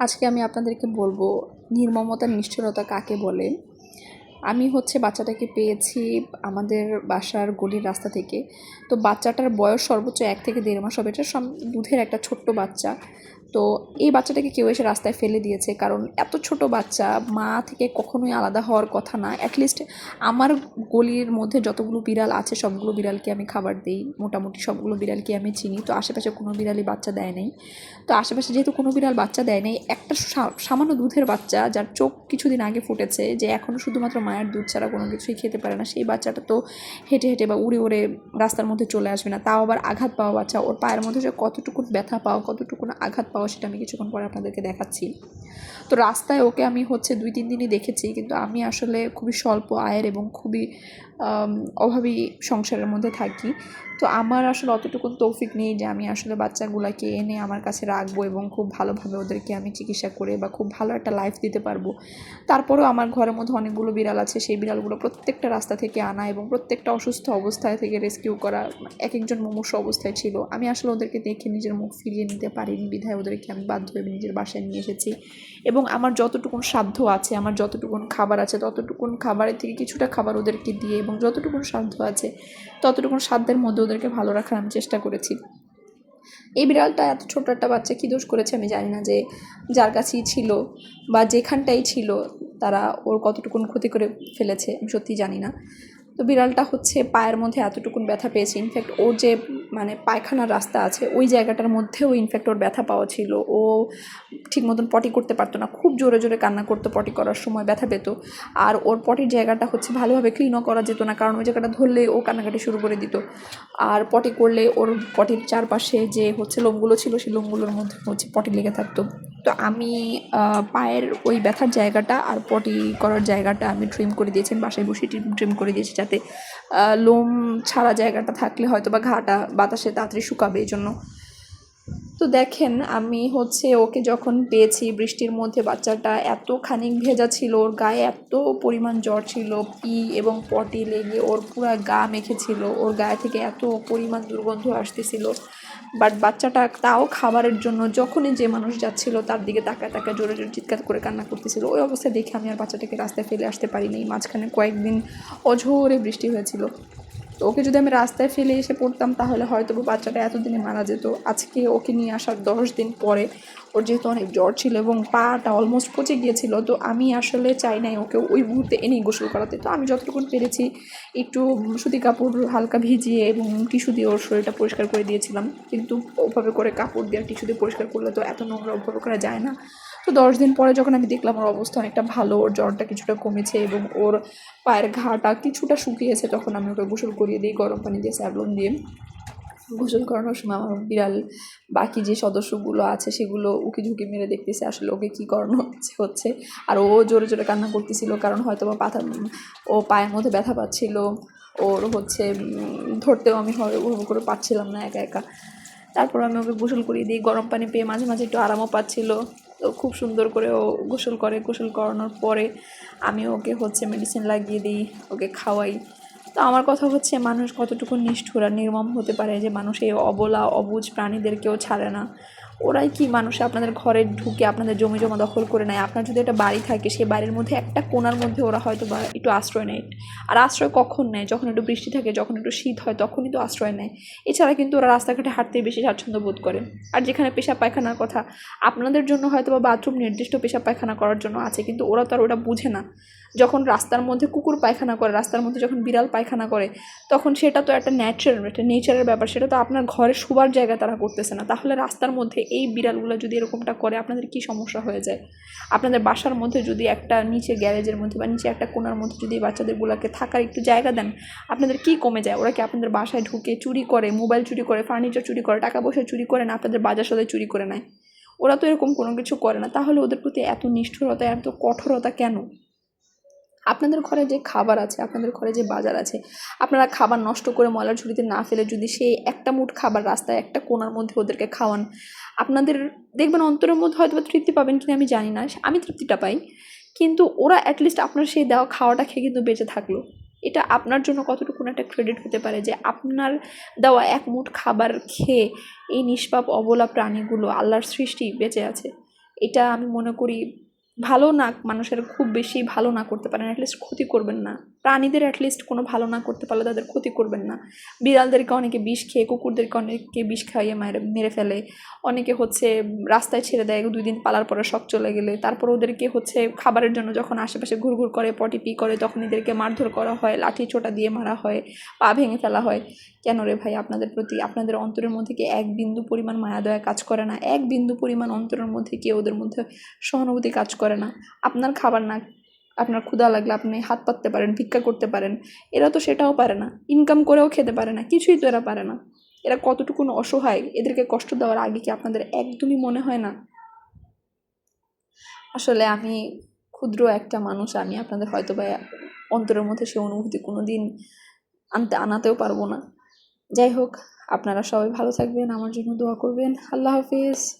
আজকে আমি আপনাদেরকে বলব, নির্মমতা, নিষ্ঠুরতা কাকে বলে? আমি হচ্ছে বাচ্চাটাকে পেয়েছি আমাদের বাসার গলির রাস্তা থেকে। তো বাচ্চাটার বয়স সর্বোচ্চ এক থেকে দেড় মাস হবে। এটা দুধের একটা ছোট্ট বাচ্চা। তো এই বাচ্চাটাকে কেউ এসে রাস্তায় ফেলে দিয়েছে, কারণ এত ছোট বাচ্চা, মা থেকে কখনোই আলাদা হওয়ার কথা না। অ্যাটলিস্ট আমার গলির মধ্যে যতগুলো বিড়াল আছে, সবগুলো বিড়ালকে আমি খাবার দিই। মোটামুটি সবগুলো বিড়ালকে আমি চিনি। তো আশেপাশে কোনো বিড়ালই বাচ্চা দেয় নাই। তো আশেপাশে যেহেতু কোনো বিড়াল বাচ্চা দেয় নাই, একটা সামান্য দুধের বাচ্চা যার চোখ কিছুদিন আগে ফুটেছে, যে এখনও শুধুমাত্র মায়ের দুধ ছাড়া কোনো কিছুই খেতে পারে না, সেই বাচ্চাটা তো হেঁটে হেঁটে বা উড়ে উড়ে রাস্তার মধ্যে চলে আসবে না। তাও আবার আঘাত পাওয়া বাচ্চা, ওর পায়ের মধ্যে যে কতটুকু ব্যথা পাওয়া, কতটুকু আঘাত পাওয়া সেটা আমি কিছুক্ষণ পরে আপনাদেরকে দেখাচ্ছি। তো রাস্তায় ওকে আমি হচ্ছে দুই, তিন দিনই দেখেছি, কিন্তু আমি আসলে খুবই স্বল্প আয়ের এবং খুবই অভাবী সংসারের মধ্যে থাকি। তো আমার আসলে অতটুকুন তৌফিক নেই যে আমি আসলে বাচ্চাগুলোকে এনে আমার কাছে রাখব এবং খুব ভালোভাবে ওদেরকে আমি চিকিৎসা করে বা খুব ভালো একটা লাইফ দিতে পারব। তারপরেও আমার ঘরের মধ্যে অনেকগুলো বিড়াল আছে, সেই বিড়ালগুলো প্রত্যেকটা রাস্তা থেকে আনা এবং প্রত্যেকটা অসুস্থ অবস্থায় থেকে রেস্কিউ করা এক একজন মুমূর্ষ অবস্থায় ছিল। আমি আসলে ওদেরকে দেখে নিজের মুখ ফিরিয়ে নিতে পারিনি, বিধায় ওদেরকে আমি বাধ্য হয়ে নিজের বাসায় নিয়ে এসেছি। এবং আমার যতটুকুন সাধ্য আছে, আমার যতটুকুন খাবার আছে, ততটুকুন খাবারের থেকে কিছুটা খাবার ওদেরকে দিয়ে এবং যতটুকু সাধ্য আছে ততটুকু সাধ্যের মধ্যে ওদেরকে ভালো রাখার আমি চেষ্টা করেছি। এই বিড়ালটা এত ছোট একটা বাচ্চা কী দোষ করেছে আমি জানি না যে যার কাছেই ছিল বা যেখানটাই ছিল তারা ওর কতটুকুন ক্ষতি করে ফেলেছে, আমি সত্যিই জানি না। তো বিড়ালটা হচ্ছে পায়ের মধ্যে এতটুকুন ব্যথা পেয়েছে। ইনফ্যাক্ট ওর যে মানে পায়খানার রাস্তা আছে, ওই জায়গাটার মধ্যেও ইনফ্যাক্ট ওর ব্যথা পাওয়া ছিল। ও ঠিক মতন পটি করতে পারতো না। খুব জোরে জোরে কান্না করতো পটি করার সময়, ব্যথা পেত। আর ওর পটির জায়গাটা হচ্ছে ভালোভাবে ক্লিনও করা যেত না, কারণ ওই জায়গাটা ধরলে ও কান্নাকাটি শুরু করে দিত। আর পটি করলে ওর পটির চারপাশে যে, হচ্ছে লোমগুলো ছিল, সেই লোমগুলোর মধ্যে হচ্ছে পটি লেগে থাকতো। তো আমি পায়ের ওই ব্যথার জায়গাটা আর পটি করার জায়গাটা আমি ট্রিম করে দিয়েছি বাসায় বসে ট্রিম ট্রিম করে দিয়েছি যাতে লোম ছাড়া জায়গাটা থাকলে হয়তো বা ঘাটা বাতাসে তাড়াতাড়ি শুকাবে এই জন্য তো দেখেন, আমি হচ্ছে ওকে যখন পেয়েছি বৃষ্টির মধ্যে, বাচ্চাটা এত খানিক ভেজা ছিল, ওর গায়ে এত পরিমাণ জ্বর ছিল, পি এবং পটি লেগে ওর পুরা গা মেখেছিল ওর গায়ে থেকে এত পরিমাণ দুর্গন্ধ আসতেছিল। বাট বাচ্চাটা তাও খাবারের জন্য যখনই যে মানুষ যাচ্ছিল তার দিকে তাকায় তাকায় জোরে জোরে চিৎকার করে কান্না করতেছিল। ওই অবস্থায় দেখে আমি আর বাচ্চাটাকে রাস্তায় ফেলে আসতে পারিনি। মাঝখানে কয়েকদিন অঝোরে বৃষ্টি হয়েছিল। তো ওকে যদি আমি রাস্তায় ফেলে এসে পড়তাম, তাহলে হয়তো বাচ্চাটা এতদিনে মারা যেত। আজকে ওকে নিয়ে আসার দশ দিন পরে ওর যেহেতু অনেক জ্বর ছিল এবং পাটা অলমোস্ট পচে গিয়েছিল, তো আমি আসলে চাই নাই ওকে ওই মুহূর্তে এনেই গোসল করাতে। তো আমি যতটুকু পেরেছি, একটু সুতি কাপড় হালকা ভিজিয়ে এবং টিস্যু দিয়ে ওর শরীরটা পরিষ্কার করে দিয়েছিলাম। কিন্তু ওভাবে করে কাপড় দিয়ে টিস্যু দিয়ে পরিষ্কার করলে তো এত নোংরা ওভাবে করা যায় না। তো দশ দিন পরে যখন আমি দেখলাম ওর অবস্থা অনেকটা ভালো, ওর জ্বরটা কিছুটা কমেছে এবং ওর পায়ের ঘাটা কিছুটা শুকিয়েছে, তখন আমি ওকে গোসল করিয়ে দিই, গরম পানি দিয়ে, স্যাভলন দিয়ে। গোসল করানোর সময় আমার বিড়াল, বাকি যে সদস্যগুলো আছে, সেগুলো উকি ঝুঁকি মেরে দেখতেছে আসলে ওকে কী করানো হচ্ছে হচ্ছে। আর ও জোরে জোরে কান্না করতেছিল কারণ হয়তো বা পাথা, ও পায়ের মধ্যে ব্যথা পাচ্ছিল, ওর হচ্ছে ধরতেও আমি হয় করে পাচ্ছিলাম না একা একা। তারপর আমি ওকে গোসল করিয়ে দিই, গরম পানি পেয়ে মাঝে মাঝে একটু আরামও পাচ্ছিল। তো খুব সুন্দর করে ও গোসল করে। গোসল করানোর পরে আমি ওকে হচ্ছে মেডিসিন লাগিয়ে দিই, ওকে খাওয়াই। তো আমার কথা হচ্ছে মানুষ কতটুকু নিষ্ঠুর আর নির্মম হতে পারে যে মানুষ এই অবলা, অবুজ প্রাণীদেরকেও ছাড়ে না। ওরাই কি মানুষ? আপনাদের ঘরে ঢুকে আপনাদের জমি জমা দখল করে নেয়। আপনার যদি একটা বাড়ি থাকে সেই বাড়ির মধ্যে একটা কোণার মধ্যে ওরা হয়তো বা একটু আশ্রয় নেয়। আর আশ্রয় কখন নেয়? যখন একটু বৃষ্টি থাকে, যখন একটু শীত হয়, তখনই তো আশ্রয় নেয়। এছাড়া কিন্তু ওরা রাস্তাঘাটে হাঁটতে বেশি স্বাচ্ছন্দ্য বোধ করে। আর যেখানে পেশাব পায়খানার কথা, আপনাদের জন্য হয়তো বা বাথরুম নির্দিষ্ট পেশাব পায়খানা করার জন্য আছে, কিন্তু ওরা তো আর ওটা বুঝে না। যখন রাস্তার মধ্যে কুকুর পায়খানা করে, রাস্তার মধ্যে যখন বিড়াল পায়খানা করে, তখন সেটা তো একটা ন্যাচারাল একটা নেচারের ব্যাপার। সেটা তো আপনার ঘরে শোবার জায়গা তারা করতেছে না। তাহলে রাস্তার মধ্যে এই বিড়ালগুলো যদি এরকমটা করে, আপনাদের কি সমস্যা হয়ে যায়? আপনাদের বাসার মধ্যে যদি একটা নিচে গ্যারেজের মধ্যে বা নিচে একটা কোনার মধ্যে যদি বাচ্চাদেরগুলোকে থাকার একটু জায়গা দেন, আপনাদের কি কমে যায়? ওরা কি আপনাদের বাসায় ঢুকে চুরি করে মোবাইল চুরি করে ফার্নিচার চুরি করে, টাকা পয়সা চুরি করে না আপনাদের বাজার সদায় চুরি করে নেয়? ওরা তো এরকম কোনো কিছু করে না। তাহলে ওদের প্রতি এত নিষ্ঠুরতা, এত কঠোরতা কেন? আপনাদের ঘরে যে খাবার আছে, আপনাদের ঘরে যে বাজার আছে, আপনারা খাবার নষ্ট করে ময়লার ঝুড়িতে না ফেলে যদি সেই একটা মুঠ খাবার রাস্তায় একটা কোণার মধ্যে ওদেরকে খাওয়ান, আপনাদের দেখবেন অন্তরের মধ্যে হয়তো তৃপ্তি পাবেন কিনা আমি জানি না, আমি তৃপ্তিটা পাই। কিন্তু ওরা অ্যাটলিস্ট আপনার সেই দেওয়া খাওয়াটা খেয়ে কিন্তু বেঁচে থাকল। এটা আপনার জন্য কতটুকু একটা ক্রেডিট হতে পারে যে আপনার দেওয়া এক মুঠ খাবার খেয়ে এই নিষ্পাপ অবলা প্রাণীগুলো আল্লাহর সৃষ্টি বেঁচে আছে। এটা আমি মনে করি ভালো না, মানুষের খুব বেশি ভালো না করতে পারেন অ্যাটলিস্ট ক্ষতি করবেন না। প্রাণীদের অ্যাটলিস্ট কোনো ভালো না করতে পারলে তাদের ক্ষতি করবেন না। বিড়ালদেরকে অনেকে বিষ খেয়ে, কুকুরদেরকে অনেকে বিষ খাইয়ে মেরে মেরে ফেলে। অনেকে হচ্ছে রাস্তায় ছেড়ে দেয়, দুই দিন পালার পরে শখ চলে গেলে। তারপর ওদেরকে হচ্ছে খাবারের জন্য যখন আশেপাশে ঘুরঘুর করে পটি পি করে, তখন এদেরকে মারধর করা হয়, লাঠি ছোটা দিয়ে মারা হয়, পা ভেঙে ফেলা হয়। কেন রে ভাই, আপনাদের প্রতি, আপনাদের অন্তরের মধ্যে কি এক বিন্দু পরিমাণ মায়া দয়া কাজ করে না? এক বিন্দু পরিমাণ অন্তরের মধ্যে কি ওদের মধ্যে সহানুভূতি কাজ করে না। আপনার খাবার না, আপনার ক্ষুধা লাগলে আপনি হাত পাততে পারেন, ভিক্ষা করতে পারেন। এরা তো সেটাও পারে না। ইনকাম করেও খেতে পারে না। কিছুই তো এরা পারে না। এরা কতটুকু অসহায়, এদেরকে কষ্ট দেওয়ার আগে কি আপনাদের একদমই মনে হয় না? আসলে আমি ক্ষুদ্র একটা মানুষ, আমি আপনাদের হয়তো বা অন্তরের মধ্যে সে অনুভূতি কোনো দিন আনতে, আনাতেও পারব না। যাই হোক, আপনারা সবাই ভালো থাকবেন, আমার জন্য দোয়া করবেন। আল্লাহ হাফিজ।